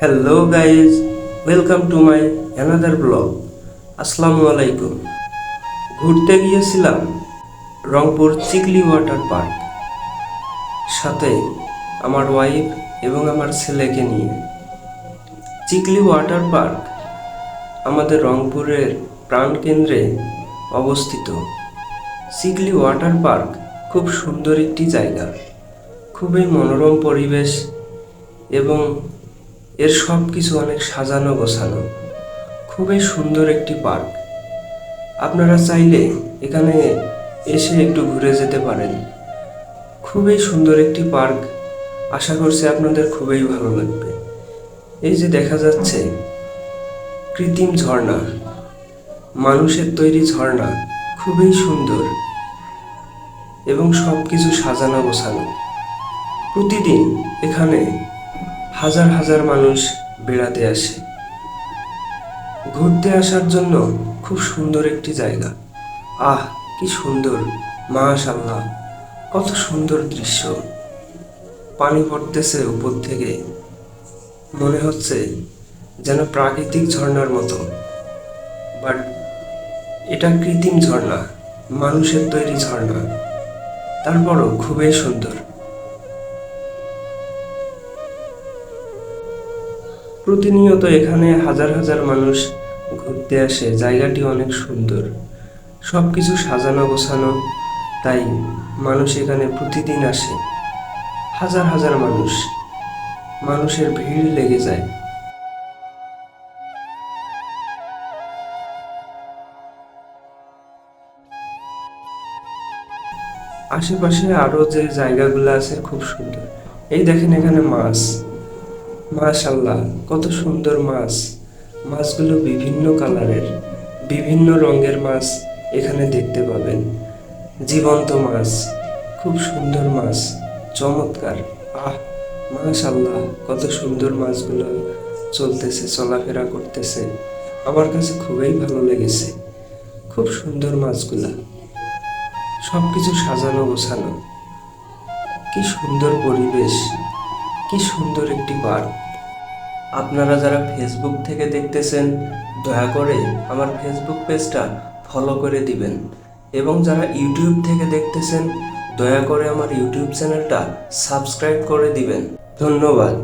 Hello guys welcome to my another blog আসসালামু আলাইকুম ঘুরতে গিয়েছিলাম রংপুর চিকলি ওয়াটার পার্ক। সাথে আমার ওয়াইফ এবং আমার ছেলেকে নিয়ে। চিকলি ওয়াটার পার্ক আমাদের রংপুরের প্রাণকেন্দ্রে অবস্থিত। চিকলি ওয়াটার পার্ক খুব সুন্দর একটি জায়গা। খুবই মনোরম পরিবেশ এবং এর সব কিছু অনেক সাজানো গোছানো। খুবই সুন্দর একটি পার্ক। আপনারা চাইলে এখানে এসে একটু ঘুরে যেতে পারেন। খুবই সুন্দর একটি পার্ক। আশা করছি আপনাদের খুবই ভালো লাগবে। এই যে দেখা যাচ্ছে, কৃত্রিম ঝর্ণা। মানুষের তৈরি ঝর্ণা। খুবই সুন্দর। এবং সব কিছু সাজানো গোছানো। প্রতিদিন এখানে হাজার হাজার মানুষ বেড়াতে আসে। ঘুরতে আসার জন্য খুব সুন্দর একটি জায়গা। আহ, কি সুন্দর মাশাল্লাহ কত সুন্দর দৃশ্য। পানি পড়তেছে উপর থেকে। মনে হচ্ছে যেন প্রাকৃতিক ঝর্ণার মতো। বাট এটা কৃত্রিম ঝর্ণা, মানুষের তৈরি ঝর্ণা। তারপরও খুবই সুন্দর। প্রতিনিয়ত এখানে হাজার হাজার মানুষ ঘুরতে আসে। জায়গাটি অনেক সুন্দর। সব কিছু সাজানো গোছানো, তাই মানুষ এখানে প্রতিদিন আসে। হাজার হাজার মানুষ। মানুষের ভিড় লেগে যায়। আশেপাশে আরও যে জায়গাগুলো আছে খুব সুন্দর। এই দেখেন এখানে মাছ। মাশাল্লাহ, কত সুন্দর মাছ। মাছগুলো বিভিন্ন কালারের, বিভিন্ন রঙের মাছ এখানে দেখতে পাবেন। জীবন্ত মাছ, খুব সুন্দর মাছ, চমৎকার। আহ, মাশাল্লাহ, কত সুন্দর মাছগুলো চলতেছে, চলাফেরা করতেছে। আমার কাছে খুবই ভালো লেগেছে। খুব সুন্দর মাছগুলা। সব কিছু সাজানো গোছানো। কি সুন্দর পরিবেশ, কি সুন্দর একটি পার্ক। আপনারা যারা ফেসবুক থেকে দেখতেছেন, দয়া করে আমার ফেসবুক পেজটা ফলো করে দিবেন। এবং যারা ইউটিউব থেকে দেখতেছেন, দয়া করে আমার ইউটিউব চ্যানেলটা সাবস্ক্রাইব করে দিবেন। ধন্যবাদ।